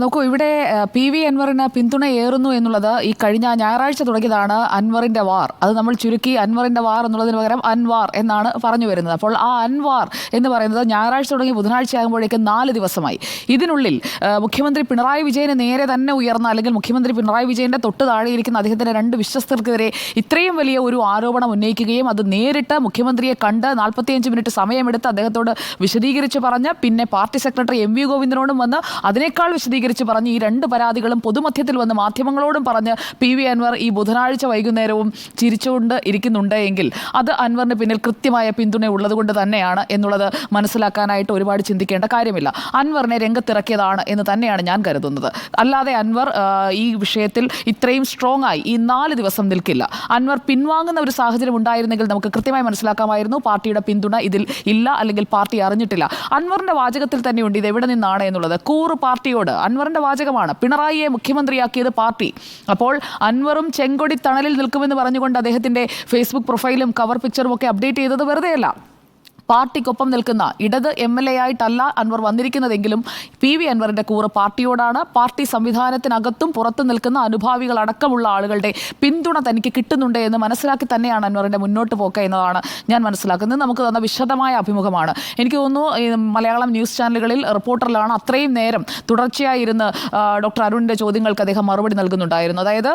നോക്കൂ ഇവിടെ P V അൻവറിന് പിന്തുണ ഏറുന്നു എന്നുള്ളത് ഈ കഴിഞ്ഞ ഞായറാഴ്ച തുടങ്ങിയതാണ് അൻവറിന്റെ വാർ. അത് നമ്മൾ ചുരുക്കി അൻവറിന്റെ വാർ എന്നുള്ളതിന് പകരം അൻവാർ എന്നാണ് പറഞ്ഞു വരുന്നത്. അപ്പോൾ ആ അൻവാർ എന്ന് പറയുന്നത് ഞായറാഴ്ച തുടങ്ങി ബുധനാഴ്ച ആകുമ്പോഴേക്കും നാല് ദിവസമായി. ഇതിനുള്ളിൽ മുഖ്യമന്ത്രി പിണറായി വിജയന് നേരെ തന്നെ ഉയർന്ന അല്ലെങ്കിൽ മുഖ്യമന്ത്രി പിണറായി വിജയന്റെ തൊട്ട് താഴെയിരിക്കുന്ന അദ്ദേഹത്തിന്റെ രണ്ട് വിശ്വസ്തർക്കെതിരെ ഇത്രയും വലിയ ഒരു ആരോപണം ഉന്നയിക്കുകയും അത് നേരിട്ട് മുഖ്യമന്ത്രിയെ കണ്ട് നാൽപ്പത്തിയഞ്ച് മിനിറ്റ് സമയമെടുത്ത് അദ്ദേഹത്തോട് വിശദീകരിച്ച് പറഞ്ഞ് പിന്നെ പാർട്ടി സെക്രട്ടറി എം വി ഗോവിന്ദനോടും വന്ന് അതിനേക്കാൾ വിശദീകരിച്ച് പറഞ്ഞ് ഈ രണ്ട് പരാതികളും പൊതുമധ്യത്തിൽ വന്ന് മാധ്യമങ്ങളോടും പറഞ്ഞ് പി വി അൻവർ ഈ ബുധനാഴ്ച വൈകുന്നേരവും ചിരിച്ചുകൊണ്ട് ഇരിക്കുന്നുണ്ട് എങ്കിൽ അത് അൻവറിന് പിന്നിൽ കൃത്യമായ പിന്തുണ ഉള്ളതുകൊണ്ട് തന്നെയാണ് എന്നുള്ളത് മനസ്സിലാക്കാനായിട്ട് ഒരുപാട് ചിന്തിക്കേണ്ട കാര്യമില്ല. അൻവറിനെ രംഗത്തിറക്കിയതാണ് എന്ന് തന്നെയാണ് ഞാൻ കരുതുന്നത്. അല്ലാതെ അൻവർ ഈ വിഷയത്തിൽ ഇത്രയും സ്ട്രോങ് ആയി ഈ നാല് ദിവസം നിൽക്കില്ല. അൻവർ പിൻവാങ്ങുന്ന ഒരു സാഹചര്യം ഉണ്ടായിരുന്നെങ്കിൽ നമുക്ക് കൃത്യമായി മനസ്സിലാക്കാമായിരുന്നു. പാർട്ടിയുടെ പിന്തുണ ഇതിൽ ഇല്ല അല്ലെങ്കിൽ പാർട്ടി അറിഞ്ഞിട്ടില്ല. അൻവറിന്റെ വാചകത്തിൽ തന്നെയുണ്ട് ഇത് എവിടെ നിന്നാണ് എന്നുള്ളത്. കൂറ് പാർട്ടിയോട് അൻവറിന്റെ വാചകമാണ് പിണറായിയെ മുഖ്യമന്ത്രിയാക്കിയത് പാർട്ടി. അപ്പോൾ അൻവറും ചെങ്കൊടി തണലിൽ നിൽക്കുമെന്ന് പറഞ്ഞുകൊണ്ട് അദ്ദേഹത്തിന്റെ ഫേസ്ബുക്ക് പ്രൊഫൈലും കവർ പിക്ചറും ഒക്കെ അപ്ഡേറ്റ് ചെയ്തത് വെറുതെയല്ല. പാർട്ടിക്കൊപ്പം നിൽക്കുന്ന ഇടത് എം എൽ എ ആയിട്ടല്ല അൻവർ വന്നിരിക്കുന്നതെങ്കിലും പി വി അൻവറിന്റെ കൂറ് പാർട്ടിയോടാണ്. പാർട്ടി സംവിധാനത്തിനകത്തും പുറത്തു നിൽക്കുന്ന അനുഭാവികൾ അടക്കമുള്ള ആളുകളുടെ പിന്തുണ തനിക്ക് കിട്ടുന്നുണ്ട് എന്ന് മനസ്സിലാക്കി തന്നെയാണ് അൻവറിന്റെ മുന്നോട്ട് പോക്ക് എന്നതാണ് ഞാൻ മനസ്സിലാക്കുന്നത്. നമുക്ക് തന്ന വിശദമായ അഭിമുഖമാണ്. എനിക്ക് തോന്നുന്നു മലയാളം ന്യൂസ് ചാനലുകളിൽ റിപ്പോർട്ടറിലാണ് അത്രയും നേരം തുടർച്ചയായി ഇരുന്ന് ഡോക്ടർ അരുണിന്റെ ചോദ്യങ്ങൾക്ക് അദ്ദേഹം മറുപടി നൽകുന്നുണ്ടായിരുന്നു അതായത്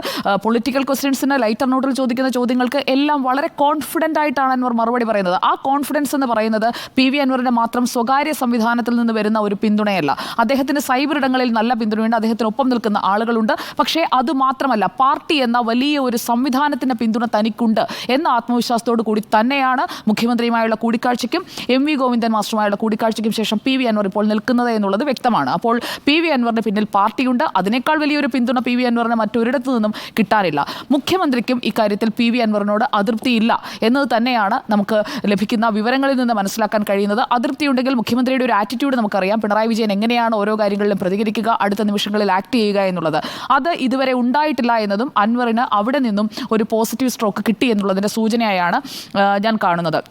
പൊളിറ്റിക്കൽ ക്വസ്റ്റ്യൻസിന് ലൈറ്റർ നോട്ടിൽ ചോദിക്കുന്ന ചോദ്യങ്ങൾക്ക് എല്ലാം വളരെ കോൺഫിഡന്റ് ആയിട്ടാണ് അൻവർ മറുപടി പറയുന്നത്. ആ കോൺഫിഡൻസ് എന്ന് പറയുന്നത് പി വി അൻവറിന് മാത്രം സ്വകാര്യ സംവിധാനത്തിൽ നിന്ന് വരുന്ന ഒരു പിന്തുണയല്ല. അദ്ദേഹത്തിന് സൈബർ ഇടങ്ങളിൽ നല്ല പിന്തുണയുണ്ട്. അദ്ദേഹത്തിന് ഒപ്പം നിൽക്കുന്ന ആളുകളുണ്ട്. പക്ഷേ അത് മാത്രമല്ല പാർട്ടി എന്ന വലിയ ഒരു സംവിധാനത്തിന്റെ പിന്തുണ തനിക്കുണ്ട് എന്ന ആത്മവിശ്വാസത്തോടു കൂടി തന്നെയാണ് മുഖ്യമന്ത്രിയുമായുള്ള കൂടിക്കാഴ്ചയ്ക്കും എം വി ഗോവിന്ദൻ മാസ്റ്ററുമായുള്ള കൂടിക്കാഴ്ചയ്ക്കും ശേഷം പി വി അൻവർ ഇപ്പോൾ നിൽക്കുന്നത് എന്നുള്ളത് വ്യക്തമാണ്. അപ്പോൾ പി വി അൻവറിന് പിന്നിൽ പാർട്ടിയുണ്ട്. അതിനേക്കാൾ വലിയൊരു പിന്തുണ പി വി അൻവറിന് മറ്റൊരിടത്തു നിന്നും കിട്ടാനില്ല. മുഖ്യമന്ത്രിക്കും ഇക്കാര്യത്തിൽ പി വി അൻവറിനോട് അതൃപ്തിയില്ല എന്നത് തന്നെയാണ് നമുക്ക് ലഭിക്കുന്ന വിവരങ്ങളിൽ നിന്ന് മനസ്സിലാക്കാൻ കഴിയുന്നത്. അതൃപ്തിയുണ്ടെങ്കിൽ മുഖ്യമന്ത്രിയുടെ ഒരു ആറ്റിറ്റ്യൂഡ് നമുക്കറിയാം. പിണറായി വിജയൻ എങ്ങനെയാണ് ഓരോ കാര്യങ്ങളിലും പ്രതികരിക്കുക അടുത്ത നിമിഷങ്ങളിൽ ആക്ട് ചെയ്യുക എന്നുള്ളത്. അത് ഇതുവരെ ഉണ്ടായിട്ടില്ല എന്നതും അൻവറിന് അവിടെ നിന്നും ഒരു പോസിറ്റീവ് സ്ട്രോക്ക് കിട്ടി എന്നുള്ളതിന്റെ സൂചനയായാണ് ഞാൻ കാണുന്നത്.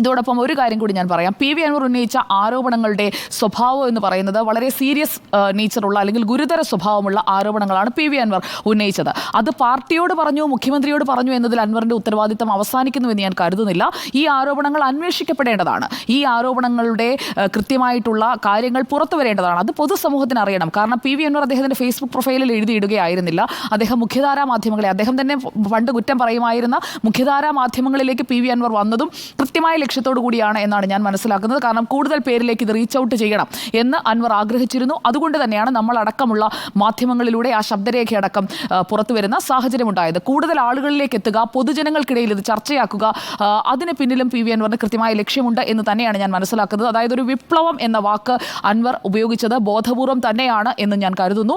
ഇതോടൊപ്പം ഒരു കാര്യം കൂടി ഞാൻ പറയാം. പി വി അൻവർ ഉന്നയിച്ച ആരോപണങ്ങളുടെ സ്വഭാവം എന്ന് പറയുന്നത് വളരെ സീരിയസ് നേച്ചറുള്ള അല്ലെങ്കിൽ ഗുരുതര സ്വഭാവമുള്ള ആരോപണങ്ങളാണ് പി വി അൻവർ ഉന്നയിച്ചത്. അത് പാർട്ടിയോട് പറഞ്ഞു മുഖ്യമന്ത്രിയോട് പറഞ്ഞു എന്നതിൽ അൻവറിന്റെ ഉത്തരവാദിത്തം അവസാനിക്കുന്നുവെന്ന് ഞാൻ കരുതുന്നില്ല. ഈ ആരോപണങ്ങൾ അന്വേഷിക്കപ്പെടേണ്ടതാണ്. ഈ ആരോപണങ്ങളുടെ കൃത്യമായിട്ടുള്ള കാര്യങ്ങൾ പുറത്തു വരേണ്ടതാണ് അത് പൊതുസമൂഹത്തിന് അറിയണം. കാരണം പി വി അൻവർ അദ്ദേഹത്തിന്റെ ഫേസ്ബുക്ക് പ്രൊഫൈലിൽ എഴുതിയിടുകയായിരുന്നില്ല. അദ്ദേഹം മുഖ്യധാരാ മാധ്യമങ്ങളെ അദ്ദേഹം തന്നെ പണ്ട് കുറ്റം പറയുമായിരുന്ന മുഖ്യധാരാ മാധ്യമങ്ങളിലേക്ക് പി വി അൻവർ വന്നതും കൃത്യമായ ലക്ഷ്യത്തോടു കൂടിയാണ് എന്നാണ് ഞാൻ മനസ്സിലാക്കുന്നത്. കാരണം കൂടുതൽ പേരിലേക്ക് ഇത് റീച്ച് ഔട്ട് ചെയ്യണം എന്ന് അൻവർ ആഗ്രഹിച്ചിരുന്നു. അതുകൊണ്ട് തന്നെയാണ് നമ്മൾ അടക്കമുള്ള മാധ്യമങ്ങളിലൂടെ ആ ശബ്ദരേഖയടക്കം പുറത്തു വരുന്ന സാഹചര്യമുണ്ടായത് കൂടുതൽ ആളുകളിലേക്ക് എത്തുക പൊതുജനങ്ങൾക്കിടയിൽ ഇത് ചർച്ചയാക്കുക അതിന് പിന്നിലും പി വി അൻവറിന് കൃത്യമായ ലക്ഷ്യമുണ്ട് എന്ന് തന്നെയാണ് ഞാൻ മനസ്സിലാക്കുന്നത്. അതായത് ഒരു വിപ്ലവം എന്ന വാക്ക് അൻവർ ഉപയോഗിച്ചത് ബോധപൂർവം തന്നെയാണ് എന്ന് ഞാൻ കരുതുന്നു.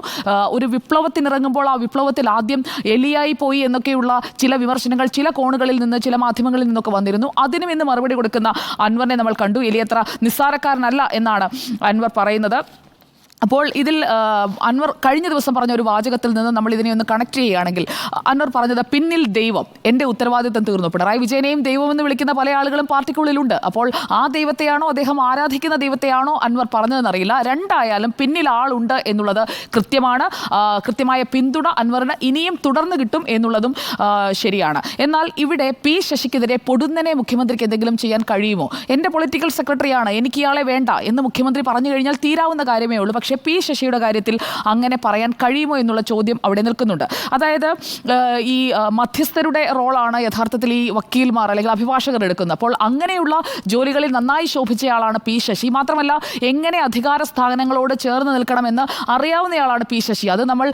ഒരു വിപ്ലവത്തിനിറങ്ങുമ്പോൾ ആ വിപ്ലവത്തിൽ ആദ്യം എലിയായി പോയി എന്നൊക്കെയുള്ള ചില വിമർശനങ്ങൾ ചില കോണുകളിൽ നിന്ന് ചില മാധ്യമങ്ങളിൽ നിന്നൊക്കെ വന്നിരുന്നു. അതിനും ഇന്ന് മറുപടി കൊടുക്കുന്ന അൻവറിനെ നമ്മൾ കണ്ടു. എലിയത്ര നിസ്സാരക്കാരനല്ല എന്നാണ് അൻവർ പറയുന്നത്. അപ്പോൾ ഇതിൽ അൻവർ കഴിഞ്ഞ ദിവസം പറഞ്ഞ ഒരു വാചകത്തിൽ നിന്ന് നമ്മൾ ഇതിനെ ഒന്ന് കണക്ട് ചെയ്യുകയാണെങ്കിൽ അൻവർ പറഞ്ഞത് പിന്നിൽ ദൈവം എന്റെ ഉത്തരവാദിത്തം തീർന്നു. പിണറായി വിജയനെയും ദൈവമെന്ന് വിളിക്കുന്ന പല ആളുകളും പാർട്ടിക്കുള്ളിലുണ്ട്. അപ്പോൾ ആ ദൈവത്തെയാണോ അദ്ദേഹം ആരാധിക്കുന്ന ദൈവത്തെയാണോ അൻവർ പറഞ്ഞതെന്നറിയില്ല. രണ്ടായാലും പിന്നിൽ ആളുണ്ട് എന്നുള്ളത് കൃത്യമാണ്. കൃത്യമായ പിന്തുണ അൻവറിന് ഇനിയും തുടർന്ന് കിട്ടും എന്നുള്ളതും ശരിയാണ്. എന്നാൽ ഇവിടെ പി ശശിക്കെതിരെ പൊടുന്നനെ മുഖ്യമന്ത്രിക്ക് എന്തെങ്കിലും ചെയ്യാൻ കഴിയുമോ? എന്റെ പൊളിറ്റിക്കൽ സെക്രട്ടറിയാണ് എനിക്ക് ഇയാളെ വേണ്ട എന്ന് മുഖ്യമന്ത്രി പറഞ്ഞു കഴിഞ്ഞാൽ തീരാവുന്ന കാര്യമേ ഉള്ളൂ. പക്ഷേ പി ശശിയുടെ കാര്യത്തിൽ അങ്ങനെ പറയാൻ കഴിയുമോ എന്നുള്ള ചോദ്യം അവിടെ നിൽക്കുന്നുണ്ട്. അതായത് ഈ മധ്യസ്ഥരുടെ റോളാണ് യഥാർത്ഥത്തിൽ ഈ വക്കീൽമാർ അല്ലെങ്കിൽ അഭിഭാഷകർ എടുക്കുന്നത്. അപ്പോൾ അങ്ങനെയുള്ള ജോലികളിൽ നന്നായി ശോഭിച്ചയാളാണ് പി ശശി. മാത്രമല്ല എങ്ങനെ അധികാര സ്ഥാനങ്ങളോട് ചേർന്ന് നിൽക്കണമെന്ന് അറിയാവുന്നയാളാണ് പി ശശി. അത് നമ്മൾ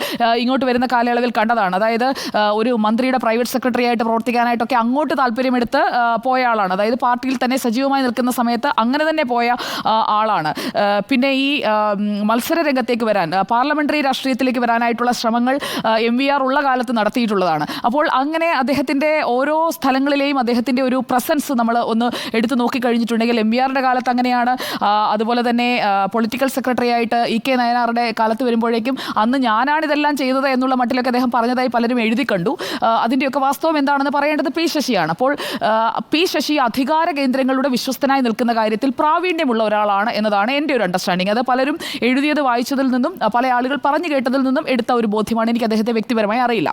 ഇങ്ങോട്ട് വരുന്ന കാലയളവിൽ കണ്ടതാണ്. അതായത് ഒരു മന്ത്രിയുടെ പ്രൈവറ്റ് സെക്രട്ടറി ആയിട്ട് പ്രവർത്തിക്കാനായിട്ടൊക്കെ അങ്ങോട്ട് താല്പര്യമെടുത്ത് പോയ ആളാണ്. അതായത് പാർട്ടിയിൽ തന്നെ സജീവമായി നിൽക്കുന്ന സമയത്ത് അങ്ങനെ തന്നെ പോയ ആളാണ്. പിന്നെ ഈ ഉം, മത്സര രംഗത്തേക്ക് വരാൻ പാർലമെന്ററി രാഷ്ട്രീയത്തിലേക്ക് വരാനായിട്ടുള്ള ശ്രമങ്ങൾ എം വി ആർ ഉള്ള കാലത്ത് നടത്തിയിട്ടുള്ളതാണ്. അപ്പോൾ അങ്ങനെ അദ്ദേഹത്തിന്റെ ഓരോ സ്ഥലങ്ങളിലെയും അദ്ദേഹത്തിന്റെ ഒരു പ്രസൻസ് നമ്മൾ ഒന്ന് എടുത്തു നോക്കിക്കഴിഞ്ഞിട്ടുണ്ടെങ്കിൽ എം വി ആറിന്റെ കാലത്ത് അങ്ങനെയാണ്. അതുപോലെ തന്നെ പൊളിറ്റിക്കൽ സെക്രട്ടറി ആയിട്ട് ഇ കെ നയനാറുടെ കാലത്ത് വരുമ്പോഴേക്കും അന്ന് ഞാനാണ് ഇതെല്ലാം ചെയ്തത് എന്നുള്ള മട്ടിലൊക്കെ അദ്ദേഹം പറഞ്ഞതായി പലരും എഴുതി കണ്ടു. അതിന്റെയൊക്കെ വാസ്തവം എന്താണെന്ന് പറയേണ്ടത് പി ശശിയാണ്. അപ്പോൾ പി ശശി അധികാര കേന്ദ്രങ്ങളുടെ വിശ്വസ്തനായി നിൽക്കുന്ന കാര്യത്തിൽ പ്രാവീണ്യമുള്ള ഒരാളാണ് എന്നതാണ് എന്റെ ഒരു അണ്ടർസ്റ്റാൻഡിങ് അത് പലരും എഴുതിയത് എഴുതിയത് വായിച്ചതിൽ നിന്നും പല ആളുകൾ പറഞ്ഞു കേട്ടതിൽ നിന്നും എടുത്ത ഒരു ബോധ്യമാണ് എനിക്ക് അദ്ദേഹത്തെ വ്യക്തിപരമായി അറിയില്ല.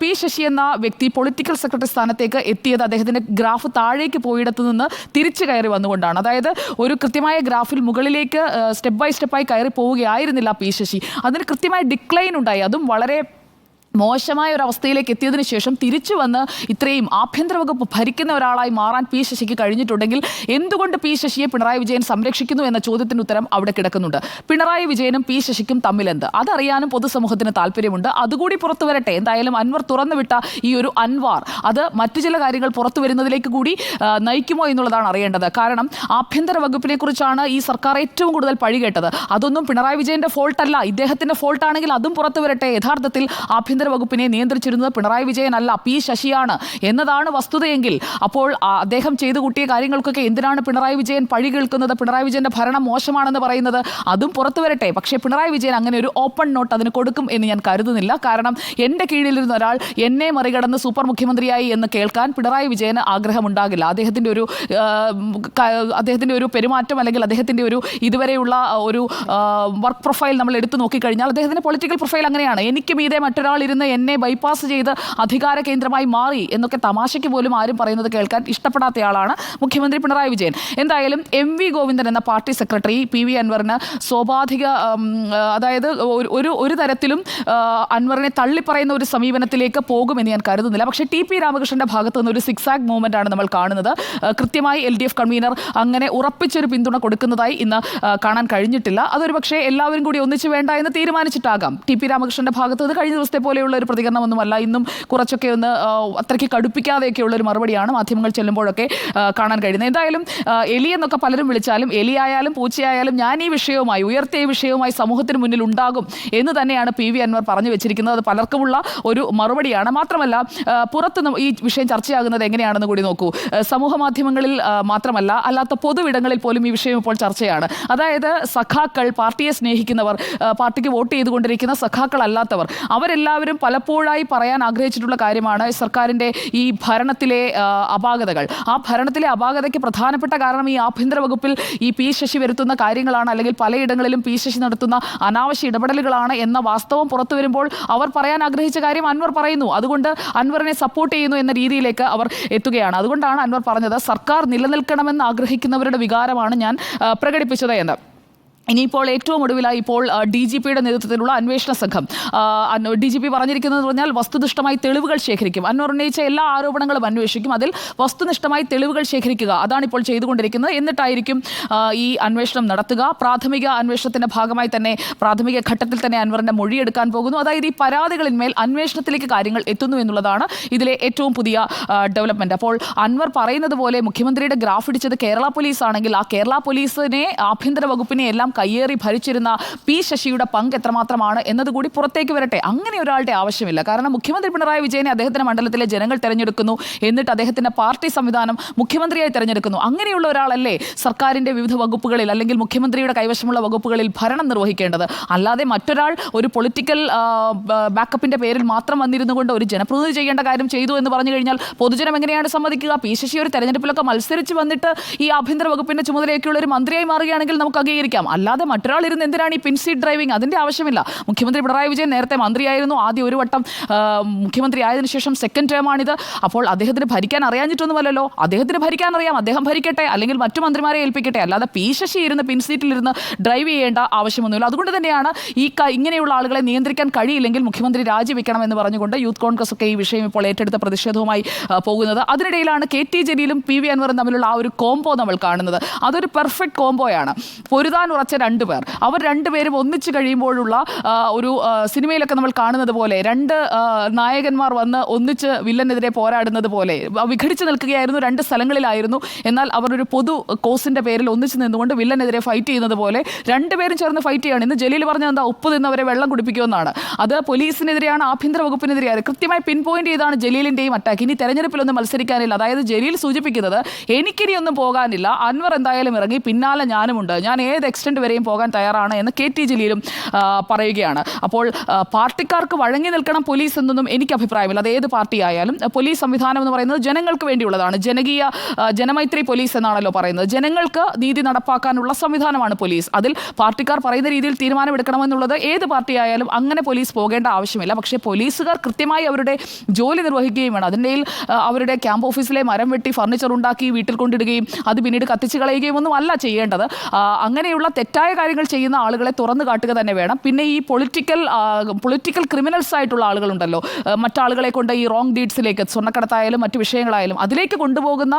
പി ശശി എന്ന വ്യക്തി പൊളിറ്റിക്കൽ സെക്രട്ടറി സ്ഥാനത്തേക്ക് എത്തിയത് അദ്ദേഹത്തിന്റെ ഗ്രാഫ് താഴേക്ക് പോയിടത്തു നിന്ന് തിരിച്ചു കയറി വന്നുകൊണ്ടാണ്. അതായത് ഒരു കൃത്യമായ ഗ്രാഫിൽ മുകളിലേക്ക് സ്റ്റെപ്പ് ബൈ സ്റ്റെപ്പായി കയറി പോവുകയായിരുന്നില്ല പി ശശി. അതിന് കൃത്യമായ ഡിക്ലൈൻ ഉണ്ടായി. അതും വളരെ മോശമായ ഒരു അവസ്ഥയിലേക്ക് എത്തിയതിനു ശേഷം തിരിച്ചു വന്ന് ഇത്രയും ആഭ്യന്തര വകുപ്പ് ഭരിക്കുന്ന ഒരാളായി മാറാൻ പി ശശിക്ക് കഴിഞ്ഞിട്ടുണ്ടെങ്കിൽ എന്തുകൊണ്ട് പി ശശിയെ പിണറായി വിജയൻ സംരക്ഷിക്കുന്നു എന്ന ചോദ്യത്തിന് ഉത്തരം അവിടെ കിടക്കുന്നുണ്ട്. പിണറായി വിജയനും പി ശശിക്കും തമ്മിലെന്ത്? അതറിയാനും പൊതുസമൂഹത്തിന് താല്പര്യമുണ്ട്. അതുകൂടി പുറത്തു വരട്ടെ. എന്തായാലും അൻവർ തുറന്നുവിട്ട ഈ ഒരു അൻവാർ അത് മറ്റു ചില കാര്യങ്ങൾ പുറത്തു വരുന്നതിലേക്ക് കൂടി നയിക്കുമോ എന്നുള്ളതാണ് അറിയേണ്ടത്. കാരണം ആഭ്യന്തര വകുപ്പിനെ കുറിച്ചാണ് ഈ സർക്കാർ ഏറ്റവും കൂടുതൽ പഴി കേട്ടത്. അതൊന്നും പിണറായി വിജയന്റെ ഫോൾട്ടല്ല ഇദ്ദേഹത്തിന്റെ ഫോൾട്ടാണെങ്കിൽ അതും പുറത്തു വരട്ടെ. യഥാർത്ഥത്തിൽ ആഭ്യന്തര വകുപ്പിനെ നിയന്ത്രിച്ചിരുന്നത് പിണറായി വിജയനല്ല പി ശശിയാണ് എന്നതാണ് വസ്തുതയെങ്കിൽ. അപ്പോൾ അദ്ദേഹം ചെയ്തു കൂട്ടിയ കാര്യങ്ങൾക്കൊക്കെ എന്തിനാണ് പിണറായി വിജയൻ പഴി കേൾക്കുന്നത്? പിണറായി വിജയന്റെ ഭരണം മോശമാണെന്ന് പറയുന്നത് അതും പുറത്തു വരട്ടെ. പക്ഷേ പിണറായി വിജയൻ അങ്ങനെ ഒരു ഓപ്പൺ നോട്ട് അതിന് കൊടുക്കും എന്ന് ഞാൻ കരുതുന്നില്ല. കാരണം എന്റെ കീഴിലിരുന്ന ഒരാൾ എന്നെ മറികടന്ന് സൂപ്പർ മുഖ്യമന്ത്രിയായി എന്ന് കേൾക്കാൻ പിണറായി വിജയന് ആഗ്രഹമുണ്ടാകില്ല. അദ്ദേഹത്തിന്റെ ഒരു അദ്ദേഹത്തിന്റെ ഒരു പെരുമാറ്റം അല്ലെങ്കിൽ അദ്ദേഹത്തിന്റെ ഒരു ഇതുവരെയുള്ള ഒരു വർക്ക് പ്രൊഫൈൽ നമ്മൾ എടുത്തു നോക്കിക്കഴിഞ്ഞാൽ അദ്ദേഹത്തിന്റെ പൊളിറ്റിക്കൽ പ്രൊഫൈൽ അങ്ങനെയാണ്. എനിക്ക് മീതെ മറ്റൊരാൾ ഇരുന്ന് എന്നെ ബൈപ്പാസ് ചെയ്ത് അധികാര കേന്ദ്രമായി മാറി എന്നൊക്കെ തമാശയ്ക്ക് പോലും ആരും പറയുന്നത് കേൾക്കാൻ ഇഷ്ടപ്പെടാത്തയാളാണ് മുഖ്യമന്ത്രി പിണറായി വിജയൻ. എന്തായാലും എം വി ഗോവിന്ദൻ എന്ന പാർട്ടി സെക്രട്ടറി പി വി അൻവറിന് സ്വാഭാവിക അതായത് ഒരു- ഒരു തരത്തിലും അൻവറിനെ തള്ളിപ്പറയുന്ന ഒരു സമീപനത്തിലേക്ക് പോകുമെന്ന് ഞാൻ കരുതുന്നില്ല. പക്ഷേ ടി പി രാമകൃഷ്ണന്റെ ഭാഗത്ത് നിന്ന് ഒരു സിക്സ് ആഗ് മൂവ്മെന്റ് ആണ് നമ്മൾ കാണുന്നത്. കൃത്യമായി എൽ ഡി എഫ് കൺവീനർ അങ്ങനെ ഉറപ്പിച്ചൊരു പിന്തുണ കൊടുക്കുന്നതായി ഇന്ന് കാണാൻ കഴിഞ്ഞിട്ടില്ല. അതൊരു പക്ഷേ എല്ലാവരും കൂടി ഒന്നിച്ചു വേണ്ട എന്ന് തീരുമാനിച്ചിട്ടാകാം. ടി പി രാമകൃഷ്ണന്റെ ഭാഗത്ത് നിന്ന് കഴിഞ്ഞ ദിവസത്തെ പോലെയുള്ള ഒരു പ്രതികരണമൊന്നുമല്ല. ഇന്നും കുറച്ചൊക്കെ ഒന്ന് അത്രയ്ക്ക് കടുപ്പിക്കാതെയൊക്കെയുള്ള ഒരു മറുപടിയാണ് മാധ്യമങ്ങൾ ചെല്ലുമ്പോഴൊക്കെ കാണാൻ കഴിയുന്നത്. എന്തായാലും എലി എന്നൊക്കെ പലരും വിളിച്ചാലും എലിയായാലും പൂച്ചയായാലും ഞാൻ ഈ വിഷയവുമായി ഉയർത്തിയ വിഷയവുമായി സമൂഹത്തിന് മുന്നിൽ ഉണ്ടാകും എന്ന് തന്നെയാണ് പി വി അൻവർ പറഞ്ഞു വെച്ചിരിക്കുന്നത്. അത് പലർക്കുമുള്ള ഒരു മറുപടിയാണ്. മാത്രമല്ല പുറത്ത് ഈ വിഷയം ചർച്ചയാകുന്നത് എങ്ങനെയാണെന്ന് കൂടി നോക്കൂ. സമൂഹ മാധ്യമങ്ങളിൽ മാത്രമല്ല അല്ലാത്ത പൊതുവിടങ്ങളിൽ പോലും ഈ വിഷയം ഇപ്പോൾ ചർച്ചയാണ്. അതായത് സഖാക്കൾ പാർട്ടിയെ സ്നേഹിക്കുന്നവർ പാർട്ടിക്ക് വോട്ട് ചെയ്തുകൊണ്ടിരിക്കുന്ന സഖാക്കൾ അല്ലാത്തവർ അവരെല്ലാവരും പലപ്പോഴായി പറയാൻ ആഗ്രഹിച്ചിട്ടുള്ള കാര്യമാണ് സർക്കാരിന്റെ ഈ ഭരണത്തിലെ അപാകതകൾ. ആ ഭരണത്തിലെ അപാകതയ്ക്ക് പ്രധാനപ്പെട്ട കാരണം ഈ ആഭ്യന്തര വകുപ്പിൽ ഈ പി ശശി വരുത്തുന്ന കാര്യങ്ങളാണ് അല്ലെങ്കിൽ പലയിടങ്ങളിലും പി ശശി നടത്തുന്ന അനാവശ്യ ഇടപെടലുകളാണ് എന്ന വാസ്തവം പുറത്തു വരുമ്പോൾ അവർ പറയാൻ ആഗ്രഹിച്ച കാര്യം അൻവർ പറയുന്നു. അതുകൊണ്ട് അൻവറിനെ സപ്പോർട്ട് ചെയ്യുന്നു എന്ന രീതിയിലേക്ക് അവർ എത്തുകയാണ്. അതുകൊണ്ടാണ് അൻവർ പറഞ്ഞത് സർക്കാർ നിലനിൽക്കണമെന്ന് ആഗ്രഹിക്കുന്നവരുടെ വികാരമാണ് ഞാൻ പ്രകടിപ്പിച്ചത് എന്ന്. ഇനിയിപ്പോൾ ഏറ്റവും ഒടുവിലായി ഇപ്പോൾ ഡി ജി പിയുടെ നേതൃത്വത്തിലുള്ള അന്വേഷണ സംഘം ഡി ജി പി പറഞ്ഞിരിക്കുന്നത് പറഞ്ഞാൽ വസ്തുനിഷ്ഠമായി തെളിവുകൾ ശേഖരിക്കും. അന്വർ ഉന്നയിച്ച എല്ലാ ആരോപണങ്ങളും അന്വേഷിക്കും. അതിൽ വസ്തുനിഷ്ഠമായി തെളിവുകൾ ശേഖരിക്കുക അതാണ് ഇപ്പോൾ ചെയ്തുകൊണ്ടിരിക്കുന്നത്. എന്നിട്ടായിരിക്കും ഈ അന്വേഷണം നടത്തുക. പ്രാഥമിക അന്വേഷണത്തിന്റെ ഭാഗമായി തന്നെ പ്രാഥമിക ഘട്ടത്തിൽ തന്നെ അൻവറിന്റെ മൊഴിയെടുക്കാൻ പോകുന്നു. അതായത് ഈ പരാതികളിന്മേൽ അന്വേഷണത്തിലേക്ക് കാര്യങ്ങൾ എത്തുന്നു എന്നുള്ളതാണ് ഇതിലെ ഏറ്റവും പുതിയ ഡെവലപ്മെന്റ്. അപ്പോൾ അൻവർ പറയുന്നത് പോലെ മുഖ്യമന്ത്രിയുടെ ഗ്രാഫ് ഇടിച്ചത് കേരള പോലീസ് ആണെങ്കിൽ ആ കേരള പോലീസിനെ ആഭ്യന്തര വകുപ്പിനെ എല്ലാം കയ്യേറി ഭരിച്ചിരുന്ന പി ശശിയുടെ പങ്ക് എത്രമാത്രമാണ് എന്നതുകൂടി പുറത്തേക്ക് വരട്ടെ. അങ്ങനെ ഒരാളുടെ ആവശ്യമില്ല. കാരണം മുഖ്യമന്ത്രി പിണറായി വിജയനെ അദ്ദേഹത്തിന്റെ മണ്ഡലത്തിലെ ജനങ്ങൾ തെരഞ്ഞെടുക്കുന്നു. എന്നിട്ട് അദ്ദേഹത്തിന്റെ പാർട്ടി സംവിധാനം മുഖ്യമന്ത്രിയായി തെരഞ്ഞെടുക്കുന്നു. അങ്ങനെയുള്ള ഒരാളല്ലേ സർക്കാരിന്റെ വിവിധ വകുപ്പുകളിൽ അല്ലെങ്കിൽ മുഖ്യമന്ത്രിയുടെ കൈവശമുള്ള വകുപ്പുകളിൽ ഭരണം നിർവഹിക്കേണ്ടത്. അല്ലാതെ മറ്റൊരാൾ ഒരു പൊളിറ്റിക്കൽ ബാക്കപ്പിന്റെ പേരിൽ മാത്രം വന്നിരുന്നു കൊണ്ട് ഒരു ജനപ്രതിനിധി ചെയ്യേണ്ട കാര്യം ചെയ്തു എന്ന് പറഞ്ഞു കഴിഞ്ഞാൽ പൊതുജനം എങ്ങനെയാണ് സമ്മതിക്കുക? പി ശശി ഒരു തെരഞ്ഞെടുപ്പിലൊക്കെ മത്സരിച്ച് വന്നിട്ട് ഈ ആഭ്യന്തര വകുപ്പിന്റെ ചുമതലയൊക്കെയുള്ള ഒരു മന്ത്രിയായി മാറുകയാണെങ്കിൽ നമുക്ക് അംഗീകരിക്കാം. അല്ലാതെ മറ്റൊരാൾ ഇരുന്ന് എന്തിനാണ് ഈ പിൻസീറ്റ് ഡ്രൈവിംഗ്? അതിന്റെ ആവശ്യമില്ല. മുഖ്യമന്ത്രി പിണറായി വിജയൻ നേരത്തെ മന്ത്രിയായിരുന്നു. ആദ്യം ഒരു വട്ടം മുഖ്യമന്ത്രി ആയതിനു ശേഷം സെക്കൻഡ് ടേമാണിത് അപ്പോൾ അദ്ദേഹത്തിന് ഭരിക്കാൻ അറിയാഞ്ഞിട്ടൊന്നുമല്ലല്ലോ. അദ്ദേഹത്തിന് ഭരിക്കാൻ അറിയാം. അദ്ദേഹം ഭരിക്കട്ടെ. അല്ലെങ്കിൽ മറ്റു മന്ത്രിമാരെ ഏൽപ്പിക്കട്ടെ. അല്ലാതെ പി ശശി ഇരുന്ന് പിൻസീറ്റിലിരുന്ന് ഡ്രൈവ് ചെയ്യേണ്ട ആവശ്യമൊന്നുമില്ല. അതുകൊണ്ട് തന്നെയാണ് ഈ ഇങ്ങനെയുള്ള ആളുകളെ നിയന്ത്രിക്കാൻ കഴിയില്ലെങ്കിൽ മുഖ്യമന്ത്രി രാജിവെക്കണം എന്ന് പറഞ്ഞുകൊണ്ട് യൂത്ത് കോൺഗ്രസ് ഒക്കെ ഈ വിഷയം ഇപ്പോൾ ഏറ്റെടുത്ത പ്രതിഷേധവുമായി പോകുന്നത്. അതിനിടയിലാണ് കെ ടി ജലീലും പി വി അൻവറും തമ്മിലുള്ള ആ ഒരു കോംബോ നമ്മൾ കാണുന്നത്. അതൊരു പെർഫെക്റ്റ് കോംബോയാണ് പൊരുതാൻ ഉറച്ച രണ്ടുപേർ. അവർ രണ്ടുപേരും ഒന്നിച്ചു കഴിയുമ്പോഴുള്ള ഒരു സിനിമയിലൊക്കെ നമ്മൾ കാണുന്നത് പോലെ രണ്ട് നായകന്മാർ വന്ന് ഒന്നിച്ച് വില്ലനെതിരെ പോരാടുന്നത് പോലെ വിഘടിച്ച് നിൽക്കുകയായിരുന്നു രണ്ട് സ്ഥലങ്ങളിലായിരുന്നു. എന്നാൽ അവർ ഒരു പൊതു കോസിന്റെ പേരിൽ ഒന്നിച്ച് നിന്നുകൊണ്ട് വില്ലനെതിരെ ഫൈറ്റ് ചെയ്യുന്നത് പോലെ രണ്ടുപേരും ചേർന്ന് ഫൈറ്റ് ചെയ്യാണ്. ഇന്ന് ജലീൽ പറഞ്ഞ എന്താ ഉപ്പ് തിന്നവരെ വെള്ളം കുടിപ്പിക്കുമെന്നാണ്. അത് പോലീസിനെതിരെയാണ് ആഭ്യന്തര വകുപ്പിനെതിരെയാണ് കൃത്യമായി പിൻ പോയിന്റ് ചെയ്താണ് ജലീലിന്റെയും അറ്റാക്ക് ഇനി തെരഞ്ഞെടുപ്പിലൊന്നും മത്സരിക്കാനില്ല. അതായത് ജലീൽ സൂചിപ്പിക്കുന്നത് എനിക്കിനിയൊന്നും പോകാനില്ല. അൻവർ എന്തായാലും ഇറങ്ങി പിന്നാലെ ഞാനുമുണ്ട്. ഞാൻ ഏത് എക്സ്റ്റെൻഡ് വരെയും പോകാൻ തയ്യാറാണ് എന്ന് കെ ടി ജലീലും പറയുകയാണ്. അപ്പോൾ പാർട്ടിക്കാർക്ക് വഴങ്ങി നിൽക്കണം പോലീസ് എന്നൊന്നും എനിക്ക് അഭിപ്രായമില്ല. അത് ഏത് പാർട്ടി ആയാലും പോലീസ് സംവിധാനം എന്ന് പറയുന്നത് ജനങ്ങൾക്ക് വേണ്ടിയുള്ളതാണ്. ജനകീയ ജനമൈത്രി പോലീസ് എന്നാണല്ലോ പറയുന്നത്. ജനങ്ങൾക്ക് നീതി നടപ്പാക്കാനുള്ള സംവിധാനമാണ് പോലീസ്. അതിൽ പാർട്ടിക്കാർ പറയുന്ന രീതിയിൽ തീരുമാനമെടുക്കണമെന്നുള്ളത് ഏത് പാർട്ടി ആയാലും അങ്ങനെ പോലീസ് പോകേണ്ട ആവശ്യമില്ല. പക്ഷേ പോലീസുകാർ കൃത്യമായി അവരുടെ ജോലി നിർവഹിക്കുകയും വേണം. അതിന്റെ അവരുടെ ക്യാമ്പ് ഓഫീസിലെ മരം വെട്ടി ഫർണിച്ചർ ഉണ്ടാക്കി വീട്ടിൽ കൊണ്ടിടുകയും അത് പിന്നീട് കത്തിച്ചു കളയുകയും ഒന്നും അല്ല ചെയ്യേണ്ടത്. അങ്ങനെയുള്ള അങ്ങനെയുള്ള തെറ്റായ കാര്യങ്ങൾ ചെയ്യുന്ന ആളുകളെ തുറന്നു കാട്ടുക തന്നെ വേണം. പിന്നെ ഈ പൊളിറ്റിക്കൽ പൊളിറ്റിക്കൽ ക്രിമിനൽസ് ആയിട്ടുള്ള ആളുകളുണ്ടല്ലോ. മറ്റാളുകളെ കൊണ്ട് ഈ റോങ് ഡീഡ്സിലേക്ക് സ്വർണക്കടത്തായാലും മറ്റു വിഷയങ്ങളായാലും അതിലേക്ക് കൊണ്ടുപോകുന്ന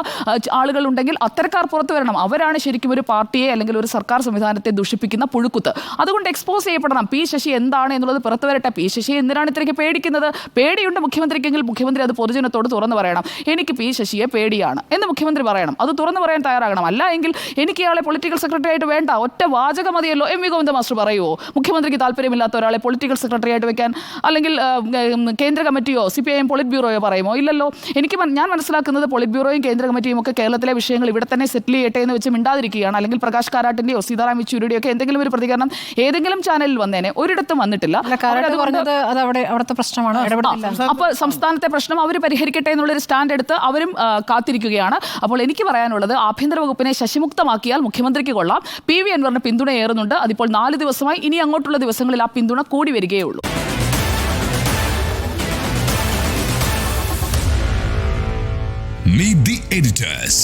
ആളുകളുണ്ടെങ്കിൽ അത്തരക്കാർ പുറത്തു വരണം. അവരാണ് ശരിക്കും ഒരു പാർട്ടിയെ അല്ലെങ്കിൽ ഒരു സർക്കാർ സംവിധാനത്തെ ദുഷിപ്പിക്കുന്ന പുഴുക്കുത്ത്. അതുകൊണ്ട് എക്സ്പോസ് ചെയ്യപ്പെടണം. പി. ശശി എന്താണ് എന്നുള്ളത് പുറത്തു വരട്ടെ. പി. ശശി എന്തിനാണ് ഇത്രയ്ക്ക് പേടിക്കുന്നത്? പേടിയുണ്ട് മുഖ്യമന്ത്രിക്കെങ്കിൽ മുഖ്യമന്ത്രി അത് പൊതുജനത്തോട് തുറന്നു പറയണം. എനിക്ക് പി. ശശിയെ പേടിയാണ് എന്ന് മുഖ്യമന്ത്രി പറയണം. അത് തുറന്നു പറയാൻ തയ്യാറാകണം. അല്ല എങ്കിൽ എനിക്ക് ഇയാളെ പൊളിറ്റിക്കൽ സെക്രട്ടറി ആയിട്ട് വേണ്ട. ഒറ്റ വാചകം മതിയല്ലോ എം വി ഗോവിന്ദ മാസ്റ്റർ പറയുമോ മുഖ്യമന്ത്രിക്ക് താല്പര്യമില്ലാത്ത ഒരാളെ പൊളിറ്റിക്കൽ സെക്രട്ടറി ആയിട്ട് വെക്കാൻ അല്ലെങ്കിൽ കേന്ദ്ര കമ്മിറ്റിയോ C P I M polit ബ്യൂറോയോ പറയുമോ? ഇല്ലല്ലോ. എനിക്ക് ഞാൻ മനസ്സിലാക്കുന്നത് പൊളിറ്റ് ബ്യൂറോയും കേന്ദ്ര കമ്മിറ്റിയും ഒക്കെ കേരളത്തിലെ വിഷയങ്ങൾ ഇവിടെ തന്നെ സെറ്റിൽ ചെയ്യട്ടെ എന്ന് വെച്ച് മിണ്ടാതിരിക്കുകയാണ്. അല്ലെങ്കിൽ പ്രകാശ് കാരാട്ടിന്റെയോ സീതാറാം യെച്ചൂരിയുടെയോ ഒക്കെ എന്തെങ്കിലും ഒരു പ്രതികരണം ഏതെങ്കിലും ചാനലിൽ വന്നേനെ. ഒരിടത്തും വന്നിട്ടില്ല. അവിടുത്തെ പ്രശ്നമാണ്? ഇടപെടില്ല അപ്പൊ സംസ്ഥാനത്തെ പ്രശ്നം അവർ പരിഹരിക്കട്ടെ എന്നുള്ളൊരു സ്റ്റാൻഡ് എടുത്ത് അവരും കാത്തിരിക്കുകയാണ്. അപ്പോൾ എനിക്ക് പറയാനുള്ളത് ആഭ്യന്തര വകുപ്പിനെ ശശിമുക്തമാക്കിയാൽ മുഖ്യമന്ത്രിക്ക് കൊള്ളാം. പി വി അൻവറിന് പിന്തുണ ഏറുന്നുണ്ട് അതിപ്പോൾ നാല് ദിവസമായി ഇനി അങ്ങോട്ടുള്ള ദിവസങ്ങളിൽ ആ പിന്തുണ കൂടി വരികയുള്ളൂ Meet the editors.